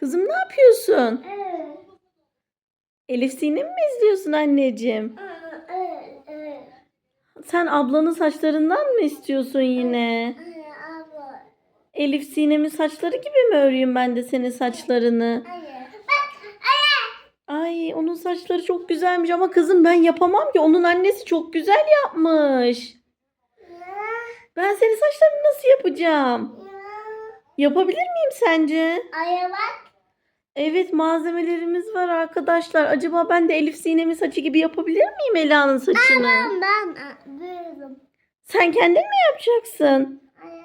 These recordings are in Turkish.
Kızım ne yapıyorsun? Evet. Elif Sinem mi izliyorsun anneciğim? Evet. Evet. Sen ablanın saçlarından mı istiyorsun yine? Anne abla. Elif Sinem'in saçları gibi mi öreyim ben de senin saçlarını? Ay onun saçları çok güzelmiş ama kızım ben yapamam ki. Onun annesi çok güzel yapmış. Ben senin saçlarını nasıl yapacağım? Yapabilir miyim sence? Aya bak. Evet malzemelerimiz var arkadaşlar. Acaba ben de Elif Sinem'in saçı gibi yapabilir miyim Ela'nın saçını? Ben ben büyüdüm. Sen kendin mi yapacaksın? Anne.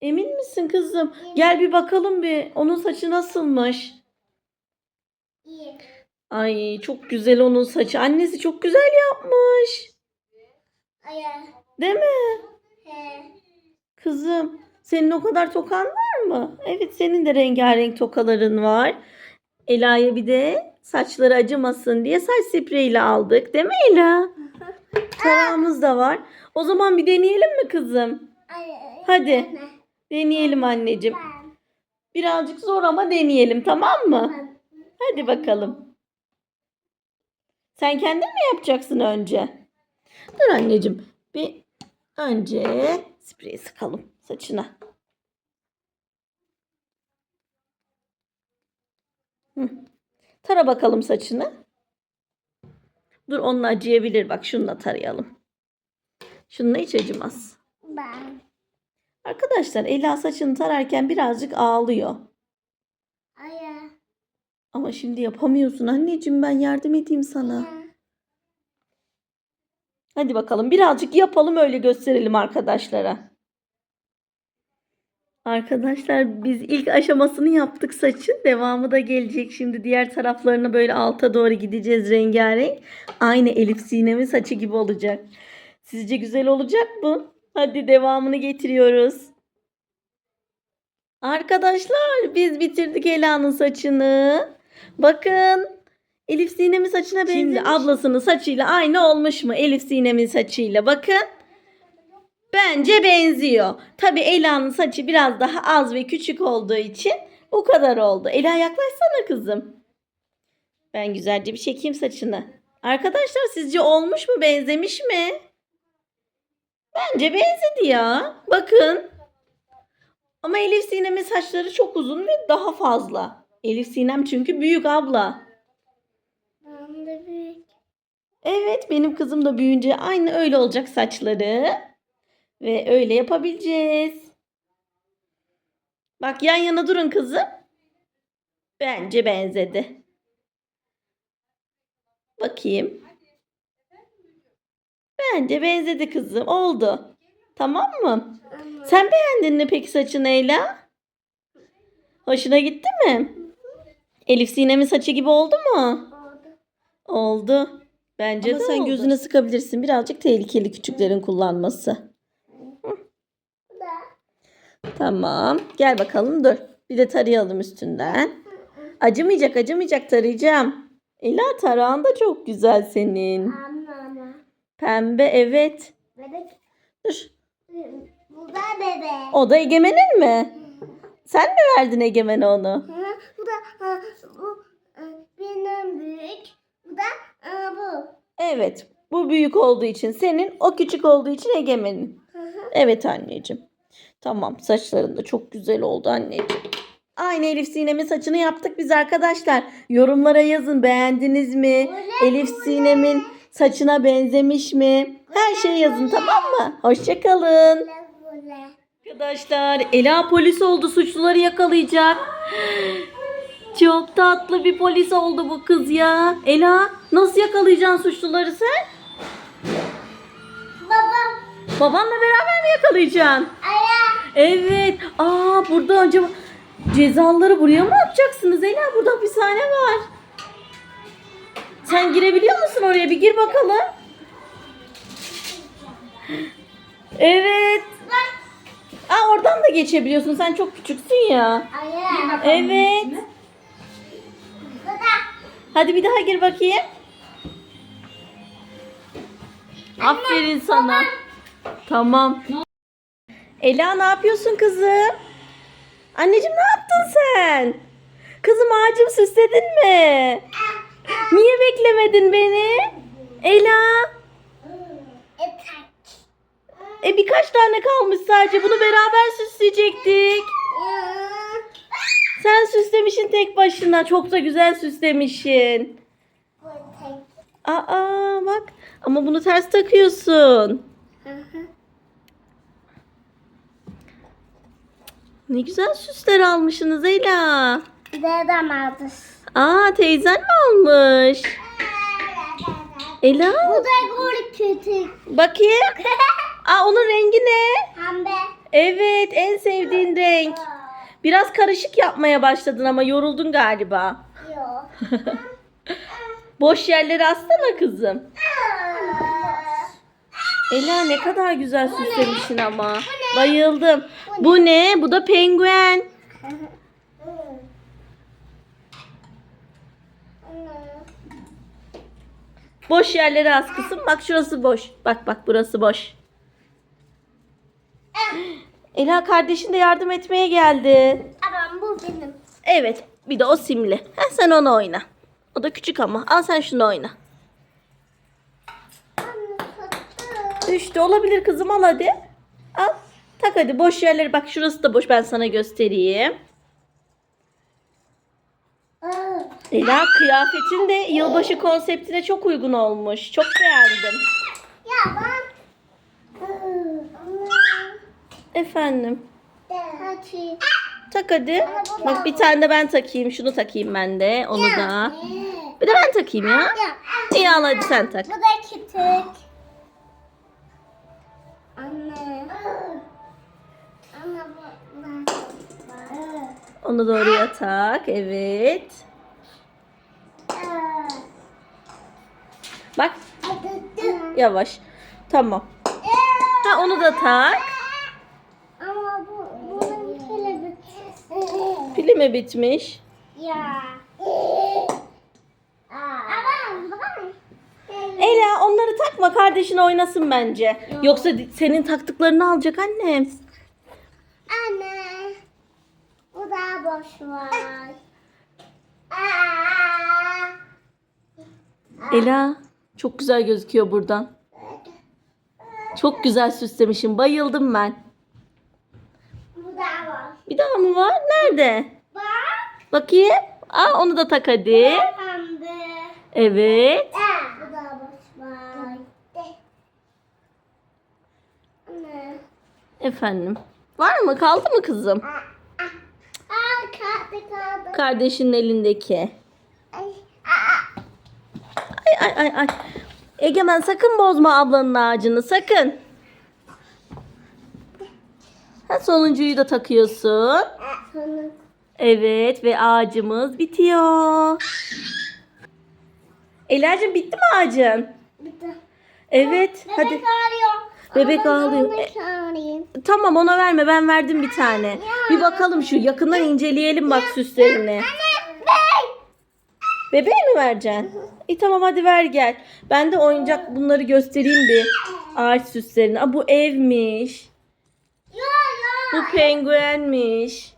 Emin misin kızım? Gel bir bakalım bir. Onun saçı nasılmış? İyi. Ay çok güzel onun saçı. Annesi çok güzel yapmış. Aya. Değil mi? He. Kızım senin o kadar tokan var mı? Evet senin de rengarenk tokaların var. Ela'ya bir de saçları acımasın diye saç spreyiyle aldık. Değil mi Ela? Tarağımız da var. O zaman bir deneyelim mi kızım? Hadi. Deneyelim anneciğim. Birazcık zor ama deneyelim tamam mı? Hadi bakalım. Sen kendin mi yapacaksın önce? Dur anneciğim. Bir önce spreyi sıkalım saçına. Hı. Tara bakalım saçını. Dur onunla acıyabilir. Bak şununla tarayalım. Şununla hiç acımaz. Ben. Arkadaşlar Ela saçını tararken birazcık ağlıyor. Aya. Ama şimdi yapamıyorsun anneciğim ben yardım edeyim sana. Hadi bakalım birazcık yapalım öyle gösterelim arkadaşlara. Arkadaşlar biz ilk aşamasını yaptık saçın. Devamı da gelecek. Şimdi diğer taraflarına böyle alta doğru gideceğiz rengarenk. Aynı Elif Sinem'in saçı gibi olacak. Sizce güzel olacak mı? Hadi devamını getiriyoruz. Arkadaşlar biz bitirdik Ela'nın saçını. Bakın Elif Sinem'in saçına benzemiş. Şimdi ablasının saçıyla aynı olmuş mu? Elif Sinem'in saçıyla bakın. Bence benziyor. Tabi Ela'nın saçı biraz daha az ve küçük olduğu için o kadar oldu. Ela yaklaşsana kızım. Ben güzelce bir çekeyim saçını. Arkadaşlar sizce olmuş mu? Benzemiş mi? Bence benzedi ya. Bakın. Ama Elif Sinem'in saçları çok uzun ve daha fazla. Elif Sinem çünkü büyük abla. Ben de büyük. Evet benim kızım da büyüyünce aynı öyle olacak saçları. Ve öyle yapabileceğiz. Bak yan yana durun kızım. Bence benzedi. Bakayım. Bence benzedi kızım. Oldu. Tamam mı? Ama Sen beğendin mi peki saçını Ela? Hoşuna gitti mi? Elif Sinem'in saçı gibi oldu mu? oldu. Oldu. Bence de sen gözüne sıkabilirsin. Birazcık tehlikeli küçüklerin kullanması. Tamam. Gel bakalım dur. Bir de tarayalım üstünden. Acımayacak acımayacak tarayacağım. Ela tarağın da çok güzel senin. Pembe evet. Bebek. Dur. Bu da bebek. O da Egemen'in mi? Sen mi verdin Egemen'e onu? Bu da bu e, benim büyük. Bu da e, bu. Evet. Bu büyük olduğu için senin, o küçük olduğu için Egemen'in. Evet anneciğim. Tamam saçların da çok güzel oldu anneciğim. Aynı Elif Sinem'in saçını yaptık biz arkadaşlar. Yorumlara yazın beğendiniz mi? Elif Sinem'in saçına benzemiş mi? Her şeyi yazın tamam mı? Hoşçakalın. Arkadaşlar Ela polis oldu suçluları yakalayacak. Çok tatlı bir polis oldu bu kız ya. Ela nasıl yakalayacaksın suçluları sen? Babam. Babanla beraber mi yakalayacaksın? Evet. Aa burada acaba cezaları buraya mı atacaksınız? Ela burada hapishane var. Sen girebiliyor musun oraya? Bir gir bakalım. Evet. Aa oradan da geçebiliyorsun. Sen çok küçüksün ya. Evet. Hadi bir daha gir bakayım. Aferin sana. Tamam. Ela ne yapıyorsun kızım? Anneciğim ne yaptın sen? Kızım ağacım süsledin mi? Niye beklemedin beni? Ela. E birkaç tane kalmış sadece. Bunu beraber süsleyecektik. Sen süslemişsin tek başına. Çok da güzel süslemişsin. Aa bak. Ama bunu ters takıyorsun. Hı hı. Ne güzel süsler almışsınız Ela. Dedem aldı. Aa teyzen mi almış? Ela Bu da gol kötü. bakayım. Aa onun rengi ne? Pembe. Evet en sevdiğin renk. Biraz karışık yapmaya başladın ama yoruldun galiba. Yok. Boş yerleri assana kızım. Ela ne kadar güzel süslemişsin ama. Bayıldım. Bu ne? Bu da penguen. Boş yerleri as kızım. Bak şurası boş. Bak bak burası boş. Ela kardeşin de yardım etmeye geldi. Ama bu benim. Evet. Bir de o simli. Heh, sen onu oyna. O da küçük ama. Al sen şunu oyna. Düştü. Olabilir kızım al hadi. Al. Tak hadi. Boş yerleri bak şurası da boş. Ben sana göstereyim. Ela kıyafetin de yılbaşı konseptine çok uygun olmuş. Çok beğendim. Ya ben. Efendim. Hadi. Tak hadi. Bak bir tane de ben takayım. Şunu takayım ben de. Onu da. Bir de ben takayım ya. Ya. İyi al hadi sen tak. Bu da küçük. Onu da oraya tak. Evet. Bak yavaş. Tamam. Ha onu da tak. Ama bu bunun kelebek. Pili mi bitmiş? Ya. Ela onları takma kardeşin oynasın bence. Yoksa senin taktıklarını alacak annem. Anne. Bu da boş var. Ela çok güzel gözüküyor buradan. Çok güzel süslemişim. Bayıldım ben. Bu da var. Bir daha mı var? Nerede? Bak. Bakayım. Aa onu da tak hadi. Evet. Bu da boş var. Efendim. Var mı? Kaldı mı kızım? Kardeşinin elindeki. Ay. Ay ay ay. Egemen sakın bozma ablanın ağacını sakın. Ha, sonuncuyu da takıyorsun. Evet ve ağacımız bitiyor. Ela'cığım bitti mi ağacın? de. Evet Bebek hadi. ağrıyor. Bebek Ama ben ağlıyor. E-. Tamam ona verme ben verdim bir tane. Bir bakalım şu yakından inceleyelim bak süslerini. Bebeğe mi vereceksin? İyi tamam hadi ver gel. Ben de oyuncak bunları göstereyim bir. Ağaç süslerini. Aa, bu evmiş. Ya ya. Bu penguenmiş.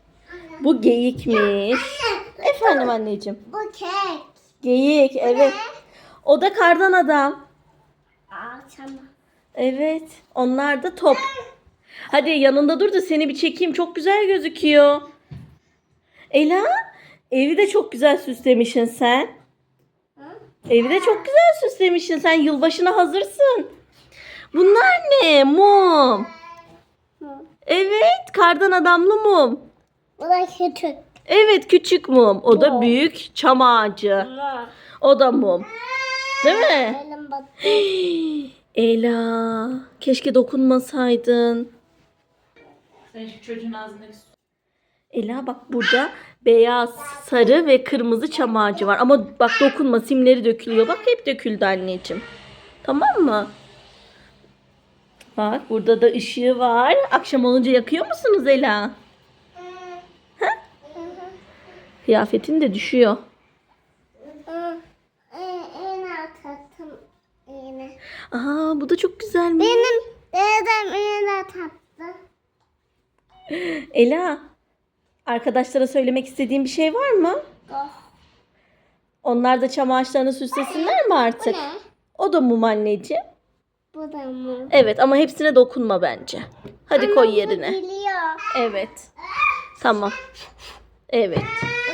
Bu geyikmiş. Efendim anneciğim. Bu kek. Geyik evet. O da kardan adam. Aa tamam. Evet. Onlar da top. Hadi yanında dur da seni bir çekeyim. Çok güzel gözüküyor. Ela, evi de çok güzel süslemişsin sen. Hı? Evi de çok güzel süslemişsin. Sen yılbaşına hazırsın. Bunlar ne? Mum. Evet, kardan adamlı mum. Bu da küçük. Evet, küçük mum. O da büyük çam ağacı. O da mum. Değil mi? Battı. Ela, keşke dokunmasaydın. Sen şu çocuğun ağzındaki su. Ela bak burada beyaz, sarı ve kırmızı çam ağacı var. Ama bak dokunma simleri dökülüyor. Bak hep döküldü anneciğim. Tamam mı? Bak burada da ışığı var. Akşam olunca yakıyor musunuz Ela? Kıyafetin de düşüyor. Aa bu da çok güzelmiş. Benim dedem iğne tattı. Ela arkadaşlara söylemek istediğin bir şey var mı? Gaf. Onlar da çam ağaçlarını süslesinler mi Bu artık? ne? O da mum anneciğim. Bu da mı? Evet ama hepsine dokunma bence. Hadi koy yerine. Geliyor. Evet. Tamam. Evet.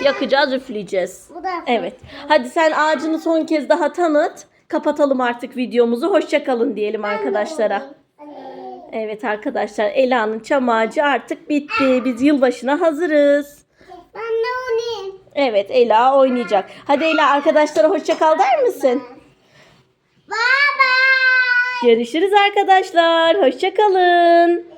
Yakacağız, üfleyeceğiz. Bu da Evet. Hadi sen ağacını son kez daha tanıt. Kapatalım artık videomuzu. Hoşça kalın diyelim arkadaşlara. Evet arkadaşlar Ela'nın çam ağacı artık bitti. Biz yılbaşına hazırız. Ben de oynayayım. Evet Ela oynayacak. Hadi Ela arkadaşlara hoşça kal der misin? Bye bye. Görüşürüz arkadaşlar. Hoşça kalın.